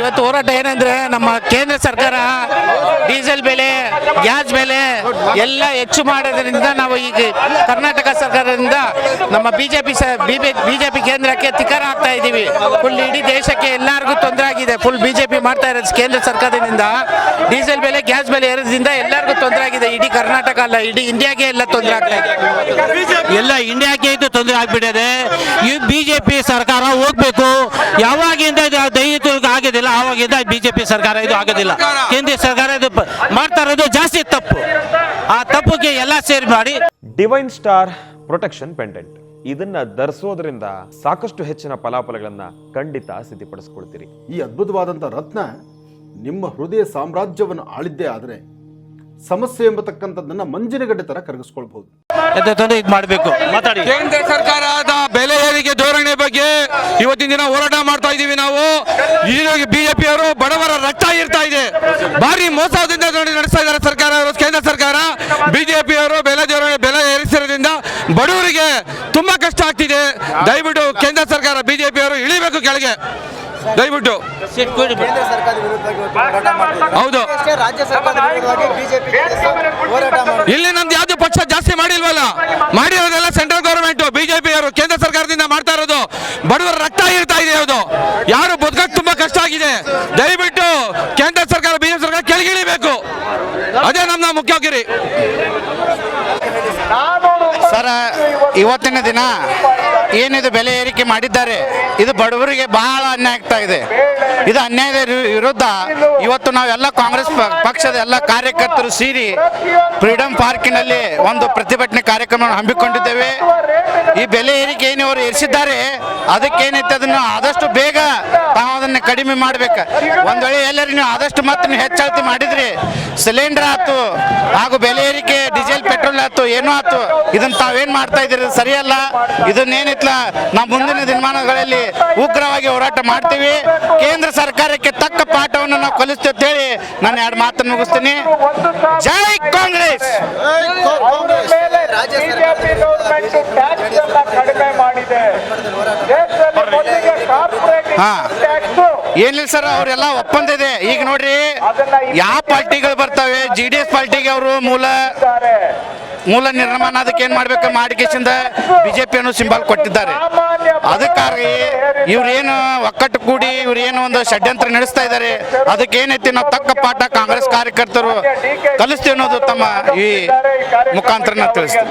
ಇವತ್ತು ಹೋರಾಟ ಏನಂದ್ರೆ ನಮ್ಮ ಕೇಂದ್ರ ಸರ್ಕಾರ ಡೀಸೆಲ್ ಬೆಲೆ, ಗ್ಯಾಸ್ ಬೆಲೆ ಎಲ್ಲ ಹೆಚ್ಚು ಮಾಡೋದ್ರಿಂದ ನಾವು ಈಗ ಕರ್ನಾಟಕ ಸರ್ಕಾರದಿಂದ ನಮ್ಮ ಬಿಜೆಪಿ ಬಿಜೆಪಿ ಕೇಂದ್ರಕ್ಕೆ ತಿಕಾರ ಆಗ್ತಾ ಇದ್ದೀವಿ. ಫುಲ್ ಇಡೀ ದೇಶಕ್ಕೆ ಎಲ್ಲರಿಗೂ ತೊಂದರೆ ಆಗಿದೆ. ಫುಲ್ ಬಿಜೆಪಿ ಮಾಡ್ತಾ ಇರೋದು ಕೇಂದ್ರ ಸರ್ಕಾರದಿಂದ. ಡೀಸೆಲ್ ಬೆಲೆ ಗ್ಯಾಸ್ ಬೆಲೆ ಏರೋದ್ರಿಂದ ಎಲ್ಲರಿಗೂ ತೊಂದರೆ ಆಗಿದೆ. ಇಡೀ ಕರ್ನಾಟಕ ಅಲ್ಲ ಇಡೀ ಇಂಡಿಯಾಗೆ ಎಲ್ಲ ತೊಂದರೆ ಆಗ್ತಾ ಇದೆ. ಎಲ್ಲ ಇಂಡಿಯಾಗೆ ಇದು ತೊಂದರೆ ಆಗ್ಬಿಟ್ಟಿದೆ. ಈ ಬಿಜೆಪಿ ಸರ್ಕಾರ ಹೋಗ್ಬೇಕು. ಯಾವಾಗಿಂದ ಇದು ದಯವಿಟ್ಟು ಆಗೋದಿಲ್ಲ ಆವಾಗಿಂದ ಬಿಜೆಪಿ ಸರ್ಕಾರ ಇದು ಆಗೋದಿಲ್ಲ. ಕೇಂದ್ರ ಸರ್ಕಾರ ಇದು ಮಾಡ್ತಾ ಇರೋದು ಜಾಸ್ತಿ ತಪ್ಪು. ಆ ತಪ್ಪುಗೆ ಎಲ್ಲ ಸೇರಿ ಮಾಡಿ ಡಿವೈನ್ ಸ್ಟಾರ್ ಪ್ರೊಟೆಕ್ಷನ್ ಪೆಂಡೆಂಟ್ ಇದನ್ನ ಧರಿಸೋದ್ರಿಂದ ಸಾಕಷ್ಟು ಹೆಚ್ಚಿನ ಫಲಾಫಲಗಳನ್ನ ಖಂಡಿತ ಸಿದ್ಧಪಡಿಸ್ಕೊಳ್ತೀರಿ ಈ ಅದ್ಭುತವಾದಂಥ ರತ್ನ ನಿಮ್ಮ ಹೃದಯ ಸಾಮ್ರಾಜ್ಯವನ್ನು ಆಳಿದ್ದೇ ಆದರೆ ಸಮಸ್ಯೆ ಎಂಬತಕ್ಕಂಥದ್ದನ್ನ ಮಂಜಿನಗಡ್ಡೆ ತರ ಕರಗಿಸ್ಕೊಳ್ಬಹುದು. ಇದು ಮಾಡಬೇಕು? ಮಾತಾಡಿ. ಕೇಂದ್ರ ಸರ್ಕಾರದ ಬೆಲೆ ಏರಿಕೆ ಧೋರಣೆ ಬಗ್ಗೆ ಇವತ್ತಿನ ದಿನ ಹೋರಾಟ ಮಾಡ್ತಾ ಇದ್ದೀವಿ ನಾವು. ಬಿಜೆಪಿ ಅವರು ಬಡವರ ರಕ್ತ ಇರ್ತಾ ಇದೆ. ಭಾರಿ ಮೋಸದಿಂದ ನಡೆಸ್ತಾ ಇದ್ದಾರೆ ಸರ್ಕಾರ ಅವರು, ಕೇಂದ್ರ ಸರ್ಕಾರ. ಬಿಜೆಪಿ ಅವರು ಬಡವರಿಗೆ ತುಂಬಾ ಕಷ್ಟ ಆಗ್ತಿದೆ. ದಯವಿಟ್ಟು ಕೇಂದ್ರ ಸರ್ಕಾರ ಬಿಜೆಪಿ ಅವರು ಇಳಿಬೇಕು ಕೆಳಗೆ. ದಯವಿಟ್ಟು. ಹೌದು. ಇಲ್ಲಿ ನಮ್ದು ಯಾವ್ದು ಪಕ್ಷ ಜಾಸ್ತಿ ಮಾಡಿಲ್ವಲ್ಲ? ಮಾಡಿರೋದೆಲ್ಲ ಸೆಂಟ್ರಲ್ ಗೌರ್ಮೆಂಟ್ ಬಿಜೆಪಿ ಅವರು ಕೇಂದ್ರ ಸರ್ಕಾರದಿಂದ ಮಾಡ್ತಾ ಇರೋದು. ಬಡವರ ರಕ್ತ ಇರ್ತಾ ಇದೆ ಅದು ಯಾರು ಬದುಕಕ್ಕೆ ತುಂಬಾ ಕಷ್ಟ ಆಗಿದೆ. ದಯವಿಟ್ಟು ಕೇಂದ್ರ ಸರ್ಕಾರ ಬಿಜೆಪಿ ಸರ್ಕಾರ ಕೆಳಗಿಳಿಬೇಕು. ಅದೇ ನಮ್ಮ ಮುಖ್ಯ ಗಿರಿ ಇವತ್ತಿನ ದಿನ ಏನಿದು ಬೆಲೆ ಏರಿಕೆ ಮಾಡಿದ್ದಾರೆ, ಇದು ಬಡವರಿಗೆ ಬಹಳ ಅನ್ಯಾಯ ಆಗ್ತಾ ಇದೆ. ಇದು ಅನ್ಯಾಯದ ವಿರುದ್ಧ ಇವತ್ತು ನಾವೆಲ್ಲ ಕಾಂಗ್ರೆಸ್ ಪಕ್ಷದ ಎಲ್ಲ ಕಾರ್ಯಕರ್ತರು ಸೇರಿ ಫ್ರೀಡಂ ಪಾರ್ಕಿನಲ್ಲಿ ಒಂದು ಪ್ರತಿಭಟನೆ ಕಾರ್ಯಕ್ರಮವನ್ನು ಹಮ್ಮಿಕೊಂಡಿದ್ದೇವೆ. ಈ ಬೆಲೆ ಏರಿಕೆ ಏನು ಅವರು ಏರಿಸಿದ್ದಾರೆ ಅದಕ್ಕೇನೈತೆ ಅದನ್ನು ಆದಷ್ಟು ಬೇಗ ಕಡಿಮೆ ಮಾಡ್ಬೇಕು. ಒಂದ್ ವೇಳೆ ಎಲ್ಲರೂ ನೀವು ಆದಷ್ಟು ಮತ್ತೆ ನೀವು ಹೆಚ್ಚಳತಿ ಮಾಡಿದ್ರಿ ಸಿಲಿಂಡರ್ ಆಯ್ತು ಹಾಗೂ ಬೆಲೆ ಏರಿಕೆ ಡೀಸೆಲ್ ಪೆಟ್ರೋಲ್ ಆಯ್ತು ಏನೋ ಆಯ್ತು ಇದನ್ನ ತಾವೇನ್ ಮಾಡ್ತಾ ಇದ್ದೀರಿ? ಇದು ಸರಿಯಲ್ಲ. ಇದನ್ನೇನಿತ್ಲ ನಾವು ಮುಂದಿನ ದಿನಮಾನಗಳಲ್ಲಿ ಉಗ್ರವಾಗಿ ಹೋರಾಟ ಮಾಡ್ತೀವಿ. ಕೇಂದ್ರ ಸರ್ಕಾರಕ್ಕೆ ತಕ್ಕ ಪಾಠವನ್ನು ನಾವು ಕಲಿಸ್ತೀವಿ ಅಂತ ಹೇಳಿ ನಾನು ಎರಡು ಮಾತನ್ನು ಮುಗಿಸ್ತೀನಿ. ಜೈ ಕಾಂಗ್ರೆಸ್! ಹಾ. ಏನಿಲ್ಲ ಸರ್, ಅವರೆಲ್ಲ ಒಪ್ಪಂದ ಇದೆ ಈಗ ನೋಡ್ರಿ, ಯಾವ ಪಾರ್ಟಿಗಳು ಬರ್ತವೆ? ಜಿ ಡಿ ಎಸ್ ಪಾರ್ಟಿಗೆ ಅವರು ಮೂಲ ಮೂಲ ನಿರ್ಮಾಣ ಅದಕ್ಕೆ ಏನ್ ಮಾಡ್ಬೇಕು? ಬಿಜೆಪಿ ಅನ್ನೋ ಸಿಂಬಲ್ ಕೊಟ್ಟಿದ್ದಾರೆ. ಅದಕ್ಕಾಗಿ ಇವ್ರೇನು ಒಕ್ಕಟ್ಟು ಕೂಡಿ, ಇವ್ರೇನು ಒಂದು ಷಡ್ಯಂತ್ರ ನಡೆಸ್ತಾ ಇದ್ದಾರೆ. ಅದಕ್ಕೆ ಏನೈತಿ ನಾವು ತಕ್ಕ ಪಾಠ ಕಾಂಗ್ರೆಸ್ ಕಾರ್ಯಕರ್ತರು ಕಲಿಸ್ತೀವಿ ಅನ್ನೋದು ತಮ್ಮ ಈ ಮುಖಾಂತರ ತಿಳಿಸ್ತೀವಿ.